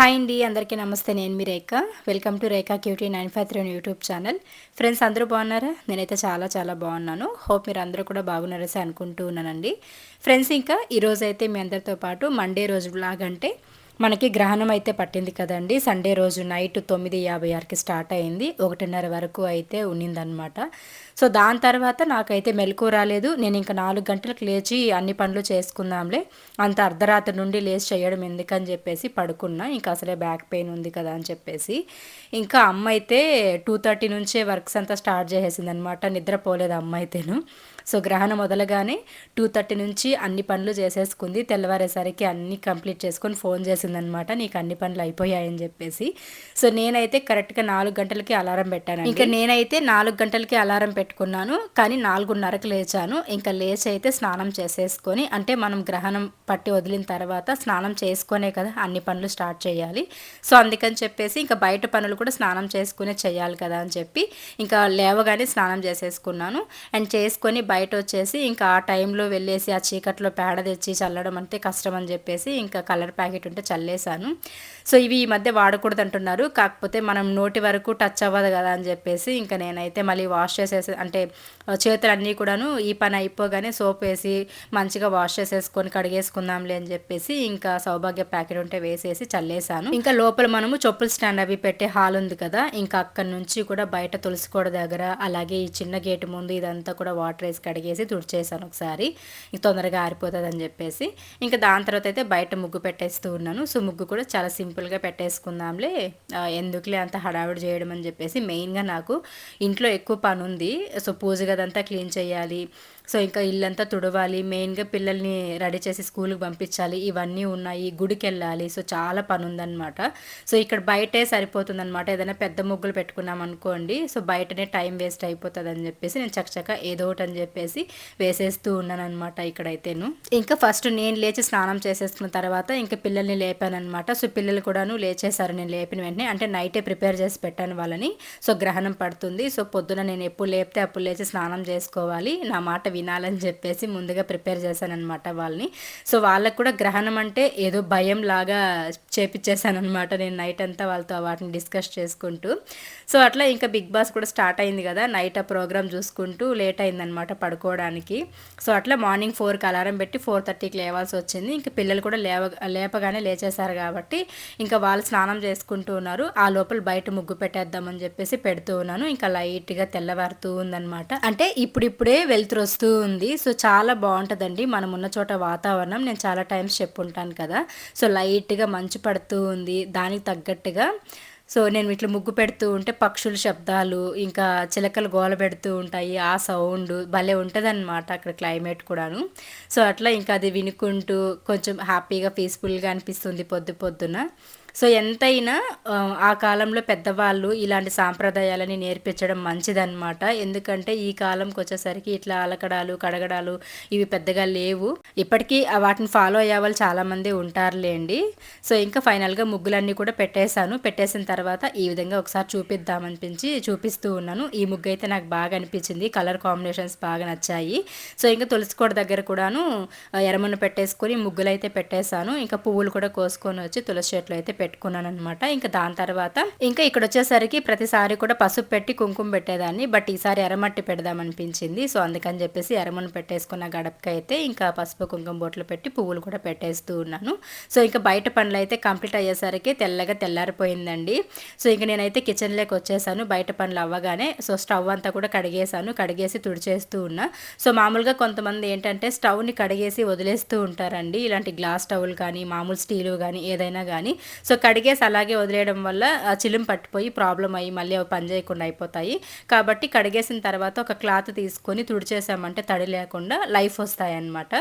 Hi అండి అందరికీ నమస్తే. నేను మీ Rekha. Welcome to Rekha cutie nine five three YouTube channel. Friends అందరూ బాగున్నారా? నేనైతే చాలా చాలా బాగున్నాను. హోప్ మీరు అందరూ కూడా బాగున్నారసి అనుకుంటూ ఉన్నానండి. ఫ్రెండ్స్ ఇంకా ఈరోజు అయితే మీ అందరితో పాటు మండే రోజు బ్లాగ్ అంటే మనకి గ్రహణం అయితే పట్టింది కదండి. సండే రోజు నైట్ తొమ్మిది యాభై ఆరుకి స్టార్ట్ అయింది. ఒకటిన్నర వరకు అయితే ఉన్నిందనమాట. సో దాని తర్వాత నాకైతే మెలకు రాలేదు. నేను ఇంకా నాలుగు గంటలకు లేచి అన్ని పనులు చేసుకుందాంలే. అంత అర్ధరాత్రి నుండి లేచి చేయడం ఎందుకని చెప్పేసి పడుకున్నా. ఇంకా అసలే బ్యాక్ పెయిన్ ఉంది కదా అని చెప్పేసి. ఇంకా అమ్మ అయితే టూ థర్టీ నుంచే వర్క్స్ అంతా స్టార్ట్ చేసేసింది అనమాట నిద్రపోలేదు అమ్మ అయితేను. సో గ్రహణం మొదలగానే టూ థర్టీ నుంచి అన్ని పనులు చేసేసుకుంది. తెల్లవారేసరికి అన్ని కంప్లీట్ చేసుకొని ఫోన్ చేసిందనమాట నీకు అన్ని పనులు అయిపోయాయని చెప్పేసి. సో నేనైతే కరెక్ట్గా నాలుగు గంటలకి అలారం పెట్టాను ఇంకా నేనైతే నాలుగు గంటలకి అలారం పెట్టాను పెట్టుకున్నాను కానీ నాలుగున్నరకు లేచాను. ఇంకా లేచి అయితే స్నానం చేసేసుకొని అంటే మనం గ్రహణం పట్టి వదిలిన తర్వాత స్నానం చేసుకునే కదా అన్ని పనులు స్టార్ట్ చేయాలి. సో అందుకని చెప్పేసి ఇంకా బయట పనులు కూడా స్నానం చేసుకునే చేయాలి కదా అని చెప్పి ఇంకా లేవగానే స్నానం చేసేసుకున్నాను. అండ్ చేసుకొని బయట వచ్చేసి ఇంకా ఆ టైంలో వెళ్ళేసి ఆ చీకట్లో పేడ తెచ్చి చల్లడం అంటే కష్టం అని చెప్పేసి ఇంకా కలర్ ప్యాకెట్ ఉంటే చల్లేశాను. సో ఇవి ఈ మధ్య వాడకూడదు అంటున్నారు. కాకపోతే మనం నోటి వరకు టచ్ అవ్వదు కదా అని చెప్పేసి ఇంకా నేనైతే మళ్ళీ వాష్ చేసేసి అంటే చేతులు అన్నీ కూడాను ఈ పని అయిపోగానే సోప్ వేసి మంచిగా వాష్ చేసేసుకొని కడిగేసుకుందాంలే అని చెప్పేసి ఇంకా సౌభాగ్య ప్యాకెట్ ఉంటే వేసేసి చల్లేసాను ఇంకా లోపల మనము చెప్పులు స్టాండ్ అవి పెట్టే హాల్ ఉంది కదా ఇంకా అక్కడి నుంచి కూడా బయట తులసికోడ దగ్గర అలాగే ఈ చిన్న గేటు ముందు ఇదంతా కూడా వాటర్ వేసి కడిగేసి తుడిచేసాను ఒకసారి. తొందరగా ఆరిపోతుంది అని చెప్పేసి. ఇంకా దాని తర్వాత అయితే బయట ముగ్గు పెట్టేస్తూ ఉన్నాను. సో ముగ్గు కూడా చాలా సింపుల్గా పెట్టేసుకుందాంలే. ఎందుకులే అంత హడావిడి చేయడం అని చెప్పేసి మెయిన్గా నాకు ఇంట్లో ఎక్కువ పని ఉంది సో పూజ గదంతా క్లీన్ చేయాలి. సో ఇంకా ఇల్లంతా తుడవాలి. మెయిన్గా పిల్లల్ని రెడీ చేసి స్కూల్కి పంపించాలి. ఇవన్నీ ఉన్నాయి. గుడికి వెళ్ళాలి సో చాలా పని ఉందన్నమాట సో ఇక్కడ బయటే సరిపోతుందన్నమాట. ఏదైనా పెద్ద ముగ్గులు పెట్టుకున్నాం అనుకోండి. సో బయటనే టైం వేస్ట్ అయిపోతుంది అని చెప్పేసి నేను చక్కచక్క ఏదో ఒకటి అని చెప్పేసి వేసేస్తూ ఉన్నాను అనమాట ఇక్కడైతేను. ఇంకా ఫస్ట్ నేను లేచి స్నానం చేసేసుకున్న తర్వాత ఇంకా పిల్లల్ని లేపానమాట సో పిల్లలు కూడాను లేచేశారు. నేను లేపిన వెంటనే అంటే నైటే ప్రిపేర్ చేసి పెట్టాను వాళ్ళని. సో గ్రహణం పడుతుంది. సో పొద్దున నేను ఎప్పుడు లేపితే అప్పుడు లేచి స్నానం చేసుకోవాలి. నా మాట వినాలని చెప్పేసి ముందుగా ప్రిపేర్ చేశానమాట వాళ్ళని. సో వాళ్ళకు కూడా గ్రహణం అంటే ఏదో భయం లాగా అనమాట నేను నైట్ అంతా వాళ్ళతో వాటిని డిస్కస్ చేసుకుంటూ. సో అట్లా ఇంకా బిగ్ బాస్ కూడా స్టార్ట్ అయింది కదా నైట్ ఆ ప్రోగ్రామ్ చూసుకుంటూ లేట్ అయిందనమాట పడుకోవడానికి. సో అట్లా మార్నింగ్ ఫోర్కి అలారం పెట్టి ఫోర్ థర్టీకి లేవాల్సి వచ్చింది. ఇంకా పిల్లలు కూడా లేవ లేపగానే లేచేశారు కాబట్టి ఇంకా వాళ్ళు స్నానం చేసుకుంటూ ఉన్నారు. ఆ లోపల బయట ముగ్గు పెట్టేద్దామని చెప్పేసి పెడుతూ ఉన్నాను. ఇంకా లైట్గా తెల్లవారుతూ ఉందన్నమాట. అంటే ఇప్పుడిప్పుడే వెళ్తురు వస్తూ ఉంది. సో చాలా బాగుంటుందండి. మనం ఉన్న చోట వాతావరణం. నేను చాలా టైమ్స్ చెప్పుంటాను కదా. సో లైట్గా మంచు పడుతూ ఉంది దానికి తగ్గట్టుగా. సో నేను ఇట్లా ముగ్గు పెడుతూ ఉంటే పక్షుల శబ్దాలు ఇంకా చిలకలు గోల పెడుతూ ఉంటాయి ఆ సౌండ్ భలే ఉంటుందన్నమాట అక్కడ క్లైమేట్ కూడాను. సో అట్లా ఇంకా అది వినుకుంటూ కొంచెం హ్యాపీగా పీస్ఫుల్గా అనిపిస్తుంది పొద్దు పొద్దున. సో ఎంతైనా ఆ కాలంలో పెద్దవాళ్ళు ఇలాంటి సాంప్రదాయాలని నేర్పించడం మంచిదన్నమాట. ఎందుకంటే ఈ కాలంకి వచ్చేసరికి ఇట్లా అలకడాలు కడగడాలు ఇవి పెద్దగా లేవు. ఇప్పటికీ వాటిని ఫాలో అయ్యే వాళ్ళు చాలామంది ఉంటారులేండి. సో ఇంకా ఫైనల్గా ముగ్గులన్నీ కూడా పెట్టేశాను. పెట్టేసిన తర్వాత ఈ విధంగా ఒకసారి చూపిద్దామనిపించి చూపిస్తూ ఉన్నాను. ఈ ముగ్గు అయితే నాకు బాగా అనిపించింది. కలర్ కాంబినేషన్స్ బాగా నచ్చాయి. సో ఇంకా తులసికోట దగ్గర కూడాను ఎరమను పెట్టేసుకొని ముగ్గులు అయితే పెట్టేశాను. ఇంకా పువ్వులు కూడా కోసుకొని వచ్చి తులసి చెట్లు అయితే పెట్టుకున్నాను అనమాట ఇంకా దాని తర్వాత ఇంకా ఇక్కడ వచ్చేసరికి ప్రతిసారి కూడా పసుపు పెట్టి కుంకుమ పెట్టేదాన్ని. బట్ ఈసారి ఎర్రమట్టి పెడదామనిపించింది. సో అందుకని చెప్పేసి ఎర్రమను పెట్టేసుకున్న గడపకైతే ఇంకా పసుపు కుంకుమ బొట్లు పెట్టి పువ్వులు కూడా పెట్టేస్తూ ఉన్నాను. సో ఇంకా బయట పనులు అయితే కంప్లీట్ అయ్యేసరికి తెల్లగా తెల్లారిపోయిందండి. సో ఇంకా నేనైతే కిచెన్లోకి వచ్చేసాను. బయట పనులు అవ్వగానే సో స్టవ్ అంతా కూడా కడిగేసాను కడిగేసి తుడిచేస్తూ ఉన్నా. సో మామూలుగా కొంతమంది ఏంటంటే స్టవ్ని కడిగేసి వదిలేస్తూ ఉంటారండి. ఇలాంటి గ్లాస్ స్టవ్లు కానీ మామూలు స్టీలు కానీ ఏదైనా కానీ. సో కడిగేసి అలాగే వదిలేయడం వల్ల చిలుం పట్టిపోయి ప్రాబ్లం అయ్యి మళ్ళీ అవి పని చేయకుండా అయిపోతాయి. కాబట్టి కడిగేసిన తర్వాత ఒక క్లాత్ తీసుకొని తుడిచేసామంటే తడి లేకుండా లైఫ్ వస్తాయి అన్నమాట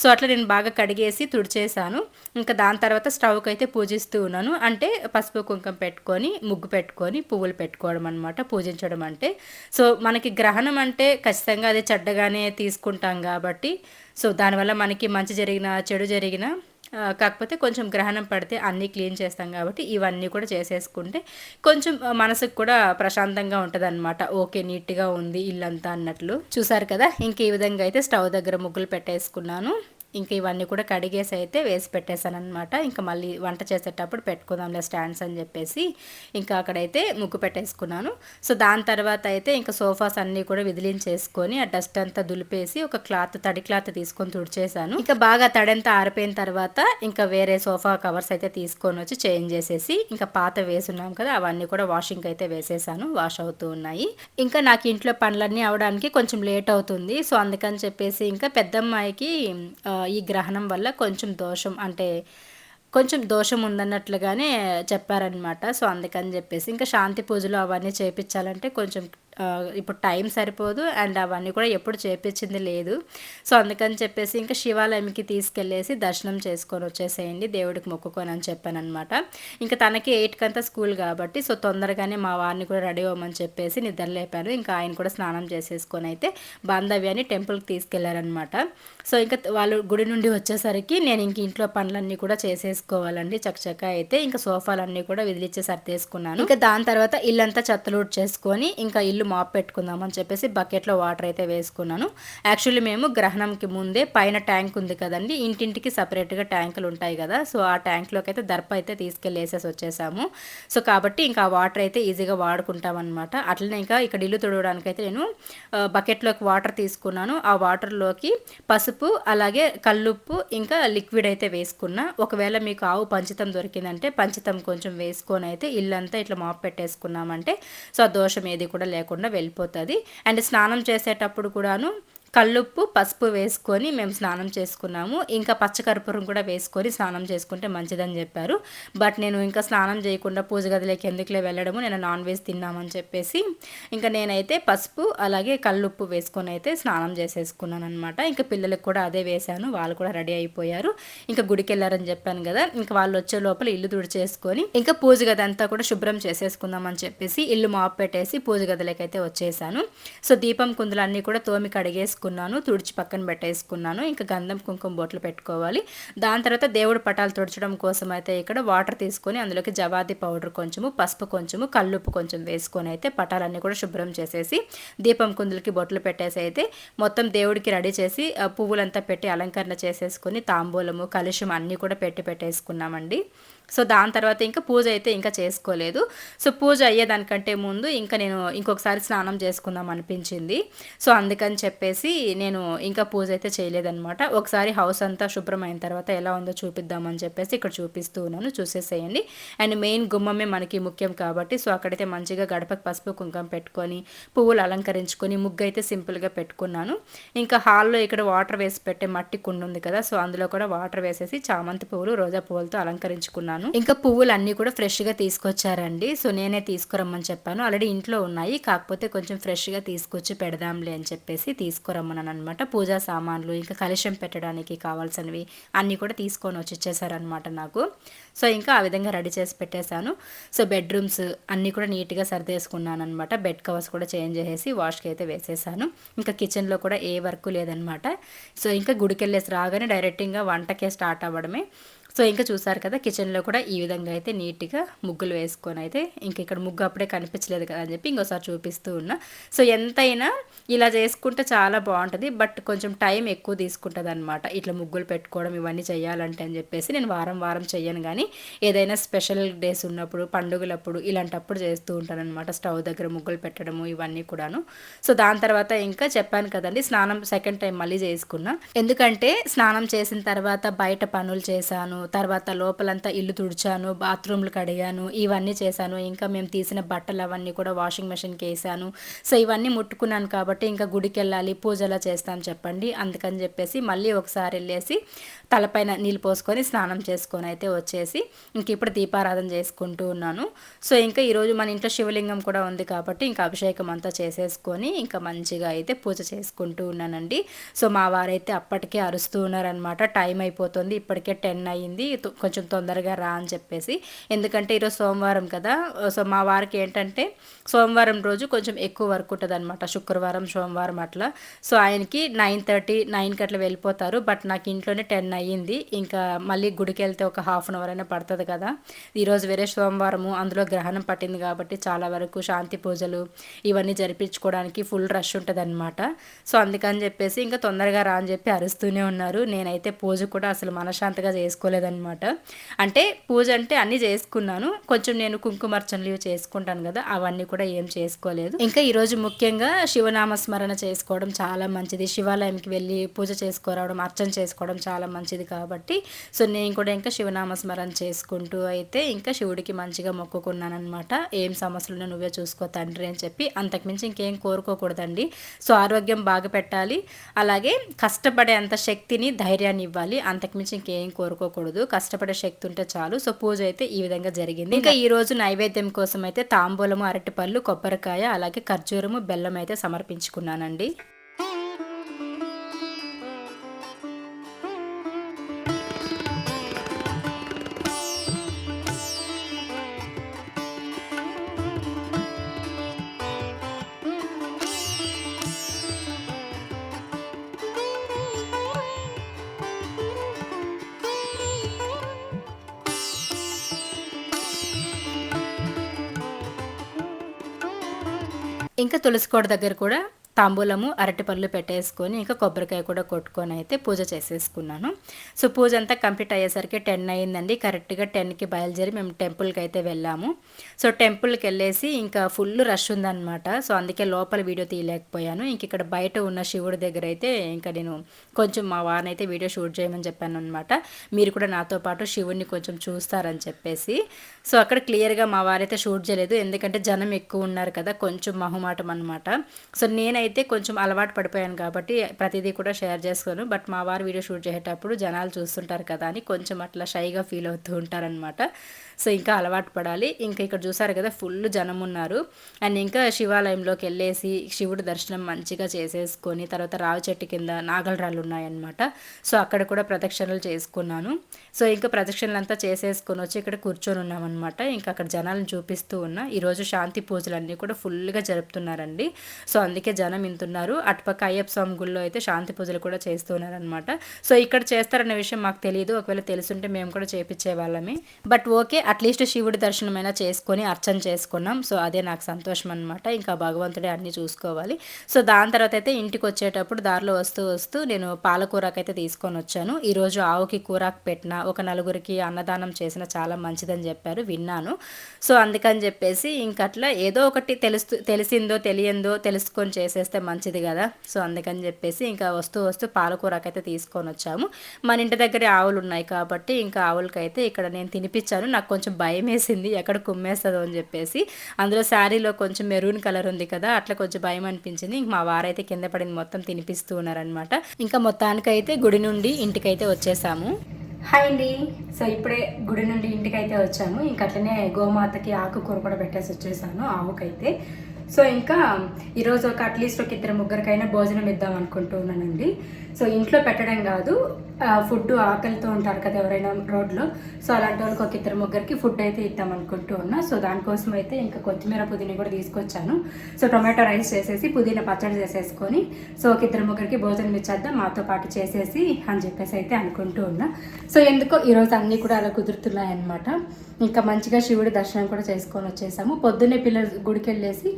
సో అట్లా నేను బాగా కడిగేసి తుడిచేసాను. ఇంకా దాని తర్వాత స్టవ్కి అయితే పూజిస్తూ ఉన్నాను. అంటే పసుపు కుంకం పెట్టుకొని ముగ్గు పెట్టుకొని పువ్వులు పెట్టుకోవడం అనమాట పూజించడం అంటే. సో మనకి గ్రహణం అంటే ఖచ్చితంగా అది చెడ్డగానే తీసుకుంటాం కాబట్టి. సో దానివల్ల మనకి మంచి జరిగిన చెడు జరిగిన కాకపోతే కొంచెం గ్రహణం పడితే అన్నీ క్లీన్ చేస్తాం కాబట్టి ఇవన్నీ కూడా చేసేసుకుంటే కొంచెం మనసుకు కూడా ప్రశాంతంగా ఉంటుంది అనమాట ఓకే నీట్గా ఉంది ఇల్లంతా అన్నట్లు. చూసారు కదా? ఇంక ఈ విధంగా అయితే స్టవ్ దగ్గర ముగ్గులు పెట్టేసుకున్నాను. ఇంకా ఇవన్నీ కూడా కడిగేసి అయితే వేసి పెట్టేశాను అనమాట ఇంకా మళ్ళీ వంట చేసేటప్పుడు పెట్టుకుందాంలే స్టాండ్స్ అని చెప్పేసి ఇంకా అక్కడైతే ముగ్గు పెట్టేసుకున్నాను. సో దాని తర్వాత అయితే ఇంకా సోఫాస్ అన్నీ కూడా విదిలించేసుకొని ఆ డస్ట్ అంతా దులిపేసి ఒక క్లాత్ తడి క్లాత్ తీసుకొని తుడిచేసాను ఇంకా బాగా తడంతా ఆరిపోయిన తర్వాత ఇంకా వేరే సోఫా కవర్స్ అయితే తీసుకొని వచ్చి చేంజ్ చేసేసి ఇంకా పాత వేసున్నాం కదా అవన్నీ కూడా వాషింగ్ అయితే వేసేసాను వాష్ అవుతూ ఉన్నాయి. ఇంకా నాకు ఇంట్లో పనులన్నీ అవడానికి కొంచెం లేట్ అవుతుంది. సో అందుకని చెప్పేసి ఇంకా పెద్దమ్మాయికి ఈ గ్రహణం వల్ల కొంచెం దోషం అంటే కొంచెం దోషం ఉందన్నట్లుగానే చెప్పారనమాట సో అందుకని చెప్పేసి ఇంకా శాంతి పూజలు అవన్నీ చేపించాలంటే కొంచెం ఇప్పుడు టైం సరిపోదు అండ్ అవన్నీ కూడా ఎప్పుడు చేపించింది లేదు. సో అందుకని చెప్పేసి ఇంకా శివాలయంకి తీసుకెళ్ళేసి దర్శనం చేసుకొని వచ్చేసేయండి. దేవుడికి మొక్కుకొని అని చెప్పానమాట ఇంకా తనకి ఎయిట్కి అంతా స్కూల్ కాబట్టి సో తొందరగానే మా వారిని కూడా రెడీ అవ్వమని చెప్పేసి నిద్రలేపాను ఇంకా ఆయన కూడా స్నానం చేసేసుకొని అయితే బాంధవ్యాన్ని టెంపుల్కి తీసుకెళ్ళారనమాట సో ఇంకా వాళ్ళు గుడి నుండి వచ్చేసరికి నేను ఇంక ఇంట్లో పనులన్నీ కూడా చేసేసుకోవాలండి. చక్కచక్క అయితే ఇంకా సోఫాలన్నీ కూడా విదిలిచ్చే సర్దేసుకున్నాను. ఇంకా దాని తర్వాత ఇల్లంతా చెత్తలూట్ చేసుకొని ఇంకా ఇల్లు మాప్ పెట్టుకుందామని చెప్పేసి బకెట్లో వాటర్ అయితే వేసుకున్నాను. యాక్చువల్లీ మేము గ్రహణంకి ముందే పైన ట్యాంక్ ఉంది కదండి ఇంటింటికి సపరేట్గా ట్యాంకులు ఉంటాయి కదా సో ఆ ట్యాంక్లోకి అయితే దర్ప అయితే తీసుకెళ్ళి వేసేసి వచ్చేసాము. సో కాబట్టి ఇంకా ఆ వాటర్ అయితే ఈజీగా వాడుకుంటాం అనమాట అట్లనే ఇంకా ఇక్కడ ఇల్లు తుడవడానికి అయితే నేను బకెట్లోకి వాటర్ తీసుకున్నాను. ఆ వాటర్లోకి పసుపు అలాగే కల్లుప్పు ఇంకా లిక్విడ్ అయితే వేసుకున్నా. ఒకవేళ మీకు ఆవు పంచితం దొరికిందంటే పంచితం కొంచెం వేసుకొని అయితే ఇల్లంతా ఇట్లా మాప్ పెట్టేసుకున్నామంటే సో ఆ దోషం ఏది కూడా లేకుండా లేకుండా వెళ్ళిపోతుంది. అండ్ స్నానం చేసేటప్పుడు కూడాను కల్లుప్పు పసుపు వేసుకొని మేము స్నానం చేసుకున్నాము. ఇంకా పచ్చకర్పూరం కూడా వేసుకొని స్నానం చేసుకుంటే మంచిదని చెప్పారు. బట్ నేను ఇంకా స్నానం చేయకుండా పూజ గదిలోకి ఎందుకులే వెళ్ళడము నేను నాన్ వెజ్ తిన్నామని చెప్పేసి ఇంకా నేనైతే పసుపు అలాగే కల్లుప్పు వేసుకొని అయితే స్నానం చేసేసుకున్నాను అనమాట ఇంకా పిల్లలకు కూడా అదే వేశాను వాళ్ళు కూడా రెడీ అయిపోయారు. ఇంకా గుడికి వెళ్ళారని చెప్పాను కదా ఇంకా వాళ్ళు వచ్చే లోపల ఇల్లు తుడిచేసుకొని ఇంకా పూజ గది అంతా కూడా శుభ్రం చేసేసుకుందామని చెప్పేసి ఇల్లు మాప్ పెట్టేసి పూజ గదిలోకి అయితే వచ్చేసాను. సో దీపం కుందులన్నీ కూడా తోమి కడిగేసి తీసుకున్నాను తుడిచి పక్కన పెట్టేసుకున్నాను. ఇంకా గంధం కుంకుమ బొట్లు పెట్టుకోవాలి. దాని తర్వాత దేవుడు పటాలు తుడచడం కోసం అయితే ఇక్కడ వాటర్ తీసుకొని అందులోకి జవాది పౌడర్ కొంచెము పసుపు కొంచెము కల్లుప్పు కొంచెం వేసుకొని అయితే పటాలన్నీ కూడా శుభ్రం చేసేసి దీపం కుందులకి బొట్లు పెట్టేసి అయితే మొత్తం దేవుడికి రెడీ చేసి పువ్వులంతా పెట్టి అలంకరణ చేసేసుకొని తాంబూలము కలుషం అన్నీ కూడా పెట్టి పెట్టేసుకున్నామండి. సో దాని తర్వాత ఇంకా పూజ అయితే ఇంకా చేసుకోలేదు. సో పూజ అయ్యేదానికంటే ముందు ఇంకా నేను ఇంకొకసారి స్నానం చేసుకుందాం అనిపించింది. సో అందుకని చెప్పేసి నేను ఇంకా పూజ అయితే చేయలేదనమాట ఒకసారి హౌస్ అంతా శుభ్రమైన తర్వాత ఎలా ఉందో చూపిద్దామని చెప్పేసి ఇక్కడ చూపిస్తూ ఉన్నాను. చూసేసేయండి. అండ్ మెయిన్ గుమ్మమే మనకి ముఖ్యం కాబట్టి సో అక్కడైతే మంచిగా గడపకి పసుపు కుంకం పెట్టుకొని పువ్వులు అలంకరించుకొని ముగ్గు అయితే సింపుల్గా పెట్టుకున్నాను. ఇంకా హాల్లో ఇక్కడ వాటర్ వేసి పెట్టే మట్టి కుండు ఉంది కదా సో అందులో కూడా వాటర్ వేసేసి చామంతి పువ్వులు రోజా పువ్వులతో అలంకరించుకున్నాను. తీసుకున్నాను ఇంకా పువ్వులు అన్నీ కూడా ఫ్రెష్గా తీసుకొచ్చారండి. సో నేనే తీసుకురమ్మని చెప్పాను. ఆల్రెడీ ఇంట్లో ఉన్నాయి. కాకపోతే కొంచెం ఫ్రెష్గా తీసుకొచ్చి పెడదాంలే అని చెప్పేసి తీసుకురమ్మన్నాను అనమాట పూజా సామాన్లు ఇంకా కలుషం పెట్టడానికి కావాల్సినవి అన్నీ కూడా తీసుకొని వచ్చి ఇచ్చేసారనమాట నాకు. సో ఇంకా ఆ విధంగా రెడీ చేసి పెట్టేశాను. సో బెడ్రూమ్స్ అన్నీ కూడా నీట్గా సర్దేసుకున్నాను అనమాట బెడ్ కవర్స్ కూడా చేంజ్ చేసేసి వాష్కి అయితే వేసేసాను. ఇంకా కిచెన్లో కూడా ఏ వర్క్ లేదనమాట సో ఇంకా గుడికెళ్ళేసి రాగానే డైరెక్ట్గా వంటకే స్టార్ట్ అవ్వడమే. సో ఇంకా చూసారు కదా కిచెన్లో కూడా ఈ విధంగా అయితే నీట్గా ముగ్గులు వేసుకొని అయితే ఇంక ఇక్కడ ముగ్గు అప్పుడే కనిపించలేదు కదా అని చెప్పి ఇంకోసారి చూపిస్తూ ఉన్నా. సో ఎంతైనా ఇలా చేసుకుంటే చాలా బాగుంటుంది బట్ కొంచెం టైం ఎక్కువ తీసుకుంటుంది అనమాట ఇట్లా ముగ్గులు పెట్టుకోవడం ఇవన్నీ చేయాలంటే అని చెప్పేసి నేను వారం వారం చెయ్యను కానీ ఏదైనా స్పెషల్ డేస్ ఉన్నప్పుడు పండుగలప్పుడు ఇలాంటప్పుడు చేస్తూ ఉంటాను అనమాట స్టవ్ దగ్గర ముగ్గులు పెట్టడము ఇవన్నీ కూడాను. సో దాని తర్వాత ఇంకా చెప్పాను కదండి స్నానం సెకండ్ టైం మళ్ళీ చేసుకున్నా. ఎందుకంటే స్నానం చేసిన తర్వాత బయట పనులు చేశాను తర్వాత లోపలంతా ఇల్లు తుడిచాను బాత్రూమ్లు కడిగాను ఇవన్నీ చేశాను. ఇంకా మేము తీసిన బట్టలు అవన్నీ కూడా వాషింగ్ మెషిన్కి వేసాను. సో ఇవన్నీ ముట్టుకున్నాను కాబట్టి ఇంకా గుడికి వెళ్ళాలి పూజలా చేస్తాను చెప్పండి అందుకని చెప్పేసి మళ్ళీ ఒకసారి వెళ్ళేసి తలపైన నీళ్ళు పోసుకొని స్నానం చేసుకొని అయితే వచ్చేసి ఇంక ఇప్పుడు దీపారాధన చేసుకుంటూ ఉన్నాను. సో ఇంకా ఈరోజు మన ఇంట్లో శివలింగం కూడా ఉంది కాబట్టి ఇంకా అభిషేకం అంతా చేసేసుకొని ఇంకా మంచిగా అయితే పూజ చేసుకుంటూ ఉన్నానండి. సో మా వారైతే అప్పటికే అరుస్తూ ఉన్నారనమాట టైం అయిపోతుంది ఇప్పటికే టెన్ అయ్యింది అయింది కొంచెం తొందరగా రా అని చెప్పేసి. ఎందుకంటే ఈరోజు సోమవారం కదా సో మా వారికి ఏంటంటే సోమవారం రోజు కొంచెం ఎక్కువ వర్క్ ఉంటుంది అనమాట శుక్రవారం సోమవారం అట్లా. సో ఆయనకి నైన్ థర్టీ నైన్కి అట్లా వెళ్ళిపోతారు. బట్ నాకు ఇంట్లోనే టెన్ అయ్యింది. ఇంకా మళ్ళీ గుడికి వెళ్తే ఒక హాఫ్ అన్ అవర్ అయినా పడుతుంది కదా. ఈరోజు వేరే సోమవారము అందులో గ్రహణం పట్టింది కాబట్టి చాలా వరకు శాంతి పూజలు ఇవన్నీ జరిపించుకోవడానికి ఫుల్ రష్ ఉంటుంది అనమాట సో అందుకని చెప్పేసి ఇంకా తొందరగా రా అని చెప్పి అరుస్తూనే ఉన్నారు. నేనైతే పూజ కూడా అసలు మనశ్శాంతిగా చేసుకోలేదన్నమాట. అంటే పూజ అంటే అన్నీ చేసుకున్నాను. కొంచెం నేను కుంకుమార్చనలు ఇవి చేసుకుంటాను కదా అవన్నీ కూడా ఏం చేసుకోలేదు. ఇంకా ఈరోజు ముఖ్యంగా శివనామస్మరణ చేసుకోవడం చాలా మంచిది. శివాలయంకి వెళ్ళి పూజ చేసుకోరావడం అర్చన చేసుకోవడం చాలా మంచిది. మంచిది కాబట్టి సో నేను కూడా ఇంకా శివనామస్మరణ చేసుకుంటూ అయితే ఇంకా శివుడికి మంచిగా మొక్కుకున్నాను అనమాట ఏం సమస్యలు నువ్వే చూసుకో తండ్రి అని చెప్పి అంతకుమించి ఇంకేం కోరుకోకూడదండి. సో ఆరోగ్యం బాగా పెట్టాలి. అలాగే కష్టపడే అంత శక్తిని ధైర్యాన్ని ఇవ్వాలి. అంతకుమించి ఇంకేం కోరుకోకూడదు. కష్టపడే శక్తి ఉంటే చాలు. సో పూజ అయితే ఈ విధంగా జరిగింది. ఇంకా ఈ రోజు నైవేద్యం కోసం అయితే తాంబూలము అరటిపళ్ళు కొబ్బరికాయ అలాగే ఖర్జూరము బెల్లం అయితే సమర్పించుకున్నానండి. ఇంకా తులసికోట దగ్గర కూడా తాంబూలము అరటిపళ్ళు పెట్టేసుకొని ఇంకా కొబ్బరికాయ కూడా కొట్టుకొని అయితే పూజ చేసేసుకున్నాను. సో పూజ అంతా కంప్లీట్ అయ్యేసరికి టెన్ అయ్యిందండి కరెక్ట్గా టెన్కి బయలుదేరి మేము టెంపుల్కి అయితే వెళ్ళాము. సో టెంపుల్కి వెళ్ళేసి ఇంకా ఫుల్ రష్ ఉందన్నమాట. సో అందుకే లోపల వీడియో తీయలేకపోయాను. ఇంక ఇక్కడ బయట ఉన్న శివుడి దగ్గర అయితే ఇంకా నేను కొంచెం మా వారిని అయితే వీడియో షూట్ చేయమని చెప్పాను అనమాట మీరు కూడా నాతో పాటు శివుడిని కొంచెం చూస్తారని చెప్పేసి. సో అక్కడ క్లియర్గా మా వారైతే షూట్ చేయలేదు. ఎందుకంటే జనం ఎక్కువ ఉన్నారు కదా కొంచెం మహుమాటం అనమాట సో నేనైతే కొంచెం అలవాటు పడిపోయాను కాబట్టి ప్రతిదీ కూడా షేర్ చేసుకోను. బట్ మా వారు వీడియో షూట్ చేసేటప్పుడు జనాలు చూస్తుంటారు కదా అని కొంచెం అట్లా షైగా ఫీల్ అవుతూ ఉంటారనమాట సో ఇంకా అలవాటు పడాలి. ఇంకా ఇక్కడ చూసారు కదా ఫుల్ జనం ఉన్నారు అండ్ ఇంకా శివాలయంలోకి వెళ్ళేసి శివుడి దర్శనం మంచిగా చేసేసుకొని తర్వాత రావి చెట్టు కింద నాగలరాళ్ళు ఉన్నాయన్నమాట. సో అక్కడ కూడా ప్రదక్షిణలు చేసుకున్నాను. సో ఇంకా ప్రదక్షిణలు అంతా చేసేసుకొని వచ్చి ఇక్కడ కూర్చొని ఉన్నామన్నమాట. ఇంకా అక్కడ జనాలను చూపిస్తూ ఉన్నా. ఈరోజు శాంతి పూజలు అన్నీ కూడా ఫుల్గా జరుపుతున్నారండి. సో అందుకే జనం ఇంతున్నారు. అటుపక్క అయ్యప్ప స్వామి గుళ్ళో అయితే శాంతి పూజలు కూడా చేస్తున్నారనమాట సో ఇక్కడ చేస్తారన్న విషయం మాకు తెలియదు ఒకవేళ తెలుసుంటే మేము కూడా చేపించే వాళ్ళమే. బట్ ఓకే అట్లీస్ట్ శివుడి దర్శనమైనా చేసుకొని అర్చన చేసుకున్నాం. సో అదే నాకు సంతోషం అనమాట ఇంకా భగవంతుడే అన్నీ చూసుకోవాలి. సో దాని తర్వాత అయితే ఇంటికి వచ్చేటప్పుడు దారిలో వస్తూ వస్తూ నేను పాలకూరకైతే తీసుకొని వచ్చాను ఈరోజు ఆవుకి కూరకు పెట్టిన ఒక నలుగురికి అన్నదానం చేసిన చాలా మంచిదని చెప్పారు. విన్నాను. సో అందుకని చెప్పేసి ఇంక అట్లా ఏదో ఒకటి తెలుస్తూ తెలిసిందో తెలియందో తెలుసుకొని చేసేస్తే మంచిది కదా. సో అందుకని చెప్పేసి ఇంకా వస్తూ వస్తూ పాలకూరకైతే తీసుకొని వచ్చాము మన ఇంటి దగ్గర ఆవులు ఉన్నాయి కాబట్టి ఇంకా ఆవులకైతే ఇక్కడ నేను తినిపించాను. నాకు కొంచెం భయం వేసింది ఎక్కడ కుమ్మేస్తుందో అని చెప్పేసి. అందులో శారీలో కొంచెం మెరూన్ కలర్ ఉంది కదా అట్లా కొంచెం భయం అనిపించింది. ఇంక మా వారైతే కింద పడింది మొత్తం తినిపిస్తూ ఉన్నారనమాట ఇంకా మొత్తానికైతే గుడి నుండి ఇంటికైతే వచ్చేసాము. హాయ్ అండి. సో ఇప్పుడే గుడి నుండి ఇంటికి అయితే వచ్చాము. ఇంకా అట్లనే గోమాతకి ఆకుకూర కూడా పెట్టేసి వచ్చేసాను ఆవుకైతే. సో ఇంకా ఈరోజు ఒక అట్లీస్ట్ ఒక ఇద్దరు ముగ్గురికైనా భోజనం ఇద్దాం అనుకుంటున్నానండి. సో ఇంట్లో పెట్టడం కాదు ఫుడ్ ఆకలితో ఉంటారు కదా ఎవరైనా రోడ్లో. సో అలాంటి వాళ్ళకి ఒక ఇద్దరు ముగ్గురికి ఫుడ్ అయితే ఇద్దాం అనుకుంటూ ఉన్నా. సో దానికోసం అయితే ఇంకా కొత్తిమీర పుదీనా కూడా తీసుకొచ్చాను. సో టొమాటో రైస్ చేసేసి పుదీనా పచ్చడి చేసేసుకొని సో ఒక ఇద్దరు ముగ్గురికి భోజనం ఇచ్చేద్దాం మాతో పాటు చేసేసి అని చెప్పేసి అయితే అనుకుంటూ ఉన్నా. సో ఎందుకో ఈరోజు అన్నీ కూడా అలా కుదురుతున్నాయి అనమాట ఇంకా మంచిగా శివుడి దర్శనం కూడా చేసుకొని వచ్చేసాము. పొద్దున్నే పిల్లలు గుడికి వెళ్ళేసి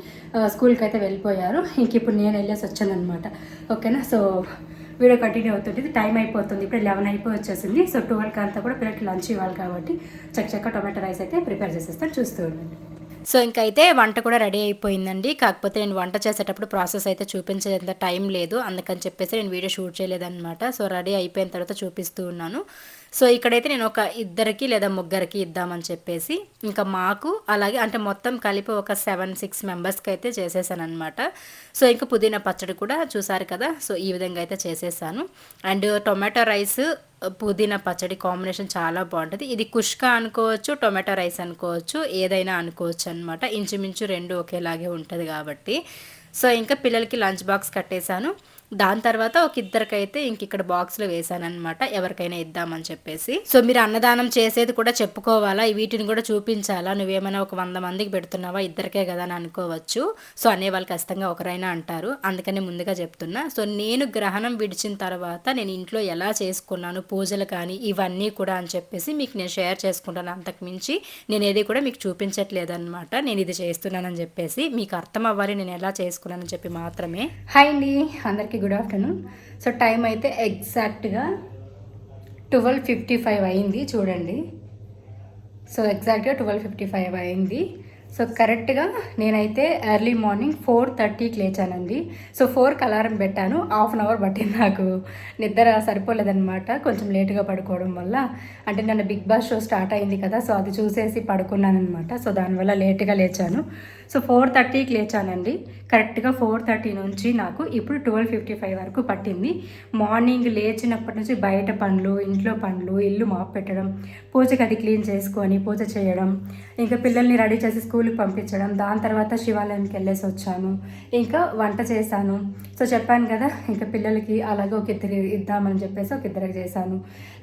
స్కూల్కి అయితే వెళ్ళిపోయారు. ఇంక ఇప్పుడు నేను వెళ్ళేసి వచ్చాను అనమాట ఓకేనా? సో వీడియో కంటిన్యూ అవుతుంటుంది. టైం అయిపోతుంది. ఇప్పుడు లెవెన్ అయిపోయి వచ్చేసింది. సో ట్వెల్వ్కి అంతా కూడా పిల్లలకి లంచ్ ఇవ్వాలి కాబట్టి చక్కచక్క టొమాటో రైస్ అయితే ప్రిపేర్ చేసేస్తాను చూస్తూ ఉండండి. సో ఇంకైతే వంట కూడా రెడీ అయిపోయిందండి. కాకపోతే నేను వంట చేసేటప్పుడు ప్రాసెస్ అయితే చూపించేంత టైం లేదు. అందుకని చెప్పేసి నేను వీడియో షూట్ చేయలేదన్నమాట. సో రెడీ అయిపోయిన తర్వాత చూపిస్తూ ఉన్నాను. సో ఇక్కడైతే నేను ఒక ఇద్దరికి లేదా ముగ్గురికి ఇద్దామని చెప్పేసి ఇంకా మాకు అలాగే అంటే మొత్తం కలిపి ఒక సెవెన్ సిక్స్ మెంబర్స్కి అయితే చేసేసాను అనమాట సో ఇంకా పుదీనా పచ్చడి కూడా చూసారు కదా సో ఈ విధంగా అయితే చేసేసాను. అండ్ టొమాటో రైస్ పుదీనా పచ్చడి కాంబినేషన్ చాలా బాగుంటుంది. ఇది కుష్క అనుకోవచ్చు టొమాటో రైస్ అనుకోవచ్చు ఏదైనా అనుకోవచ్చు అనమాట ఇంచుమించు రెండు ఒకేలాగే ఉంటుంది కాబట్టి. సో ఇంకా పిల్లలకి లంచ్ బాక్స్ కట్టేశాను దాని తర్వాత ఒక ఇద్దరికైతే ఇంక ఇక్కడ బాక్స్లో వేసాను ఎవరికైనా ఇద్దామని చెప్పేసి. సో మీరు అన్నదానం చేసేది కూడా చెప్పుకోవాలా? వీటిని కూడా చూపించాలా? నువ్వేమైనా ఒక వంద మందికి పెడుతున్నావా? ఇద్దరికే కదా అని అనుకోవచ్చు. సో అనే వాళ్ళు ఖచ్చితంగా ఒకరైనా అంటారు. అందుకని ముందుగా చెప్తున్నా. సో నేను గ్రహణం విడిచిన తర్వాత నేను ఇంట్లో ఎలా చేసుకున్నాను? పూజలు కానీ ఇవన్నీ కూడా అని చెప్పేసి మీకు నేను షేర్ చేసుకుంటాను. అంతకుమించి నేను ఏది కూడా మీకు చూపించట్లేదు అనమాట నేను ఇది చేస్తున్నానని చెప్పేసి మీకు అర్థం అవ్వాలి నేను ఎలా చేసుకున్నానని చెప్పి మాత్రమే. హాయ్ అండి. అందరికీ గుడ్ ఆఫ్టర్నూన్. సో టైం అయితే ఎగ్జాక్ట్గా ట్వెల్వ్ ఫిఫ్టీ ఫైవ్ అయింది చూడండి. సో ఎగ్జాక్ట్గా ట్వెల్వ్ ఫిఫ్టీ ఫైవ్ అయింది. సో కరెక్ట్గా నేనైతే ఎర్లీ మార్నింగ్ ఫోర్ థర్టీకి లేచానండి. సో ఫోర్కి అలారం పెట్టాను. హాఫ్ అన్ అవర్ పట్టింది నాకు. నిద్ర సరిపోలేదన్నమాట. కొంచెం లేటుగా పడుకోవడం వల్ల. అంటే నన్ను బిగ్ బాస్ షో స్టార్ట్ అయింది కదా సో అది చూసేసి పడుకున్నాను అనమాట సో దానివల్ల లేటుగా లేచాను. సో ఫోర్ థర్టీకి లేచానండి. కరెక్ట్గా ఫోర్ థర్టీ నుంచి నాకు ఇప్పుడు ట్వెల్వ్ ఫిఫ్టీ ఫైవ్ వరకు పట్టింది. మార్నింగ్ లేచినప్పటి నుంచి బయట పనులు ఇంట్లో పనులు ఇల్లు మాప్ పెట్టడం పూజ గది క్లీన్ చేసుకొని పూజ చేయడం ఇంకా పిల్లల్ని రెడీ చేసి స్కూల్ స్కూల్కి పంపించడం దాని తర్వాత శివాలయానికి వెళ్ళేసి వచ్చాను. ఇంకా వంట చేశాను. సో చెప్పాను కదా ఇంకా పిల్లలకి అలాగే ఒక ఇద్దరు ఇద్దామని చెప్పేసి ఒక ఇద్దరికి చేశాను.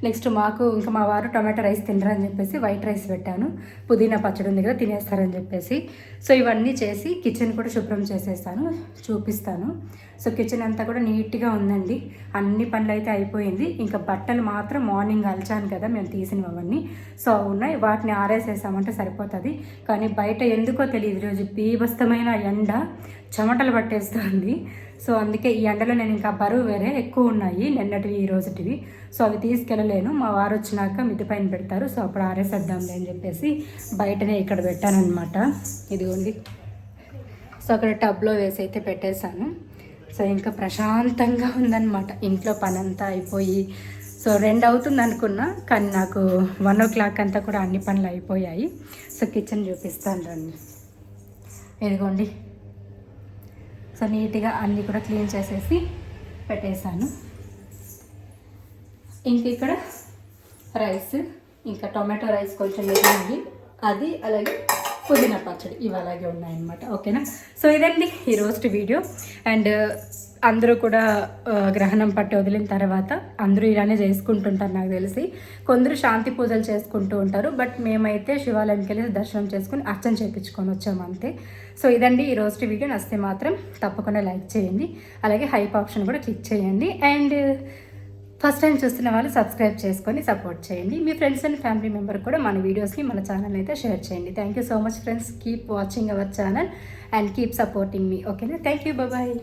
నెక్స్ట్ మాకు ఇంకా మా వారు టొమాటో రైస్ తినరని చెప్పేసి వైట్ రైస్ పెట్టాను. పుదీనా పచ్చడి దగ్గర తినేస్తారని చెప్పేసి. సో ఇవన్నీ చేసి కిచెన్ కూడా శుభ్రం చేసేస్తాను చూపిస్తాను. సో కిచెన్ అంతా కూడా నీట్గా ఉందండి. అన్ని పనులు అయితే అయిపోయింది. ఇంకా బట్టలు మాత్రం మార్నింగ్ అలిచాను కదా మేము తీసినవన్నీ. సో ఉన్నాయి. వాటిని ఆరేసేసామంటే సరిపోతుంది. కానీ బయట ఎందుకో తెలియదు ఈరోజు బీభస్తమైన ఎండ చెమటలు పట్టేస్తుంది. సో అందుకే ఈ ఎండలో నేను ఇంకా బరువు వేరే ఎక్కువ ఉన్నాయి నిన్నటివి ఈ రోజుటివి. సో అవి తీసుకెళ్ళలేను. మా వారు వచ్చినాక మిద్ది పైన పెడతారు. సో అప్పుడు ఆరేసేద్దాంలే అని చెప్పేసి బయటనే ఇక్కడ పెట్టానమాట ఇదిగోండి. సో అక్కడ టబ్లో వేసి అయితే పెట్టేశాను. సో ఇంకా ప్రశాంతంగా ఉందన్నమాట. ఇంట్లో పని అంతా అయిపోయి సో రెండు అవుతుంది అనుకున్నా కానీ నాకు వన్ ఓ క్లాక్ అంతా కూడా అన్ని పనులు అయిపోయాయి. సో కిచెన్ చూపిస్తాను రండి. ఇదిగోండి. సో నీట్గా అన్నీ కూడా క్లీన్ చేసేసి పెట్టేశాను. ఇంక ఇక్కడ రైస్ ఇంకా టొమాటో రైస్ కొంచెం మిగిలింది. అది అలాగే పుదీనా పచ్చడి ఇవి అలాగే ఉన్నాయన్నమాట. ఓకేనా? సో ఇదండి ఈ రోజు వీడియో. అండ్ అందరూ కూడా గ్రహణం పట్టి వదిలిన తర్వాత అందరూ ఇలానే చేసుకుంటుంటారు నాకు తెలిసి. కొందరు శాంతి పూజలు చేసుకుంటూ ఉంటారు. బట్ మేమైతే శివాలయంకి వెళ్ళి దర్శనం చేసుకుని అర్చన చేయించుకొని వచ్చాము అంతే. సో ఇదండి ఈ రోజు వీడియో. నస్తే మాత్రం తప్పకుండా లైక్ చేయండి. అలాగే హైప్ ఆప్షన్ కూడా క్లిక్ చేయండి. అండ్ ఫస్ట్ టైం చూస్తున్న వాళ్ళు సబ్స్క్రైబ్ చేసుకొని సపోర్ట్ చేయండి. మీ ఫ్రెండ్స్ అండ్ ఫ్యామిలీ మెంబర్ కూడా మన వీడియోస్ని మన ఛానల్ అయితే షేర్ చేయండి. Thank you so much friends. Keep watching our channel and keep supporting మీ. ఓకేనా? Thank you. బాయ్.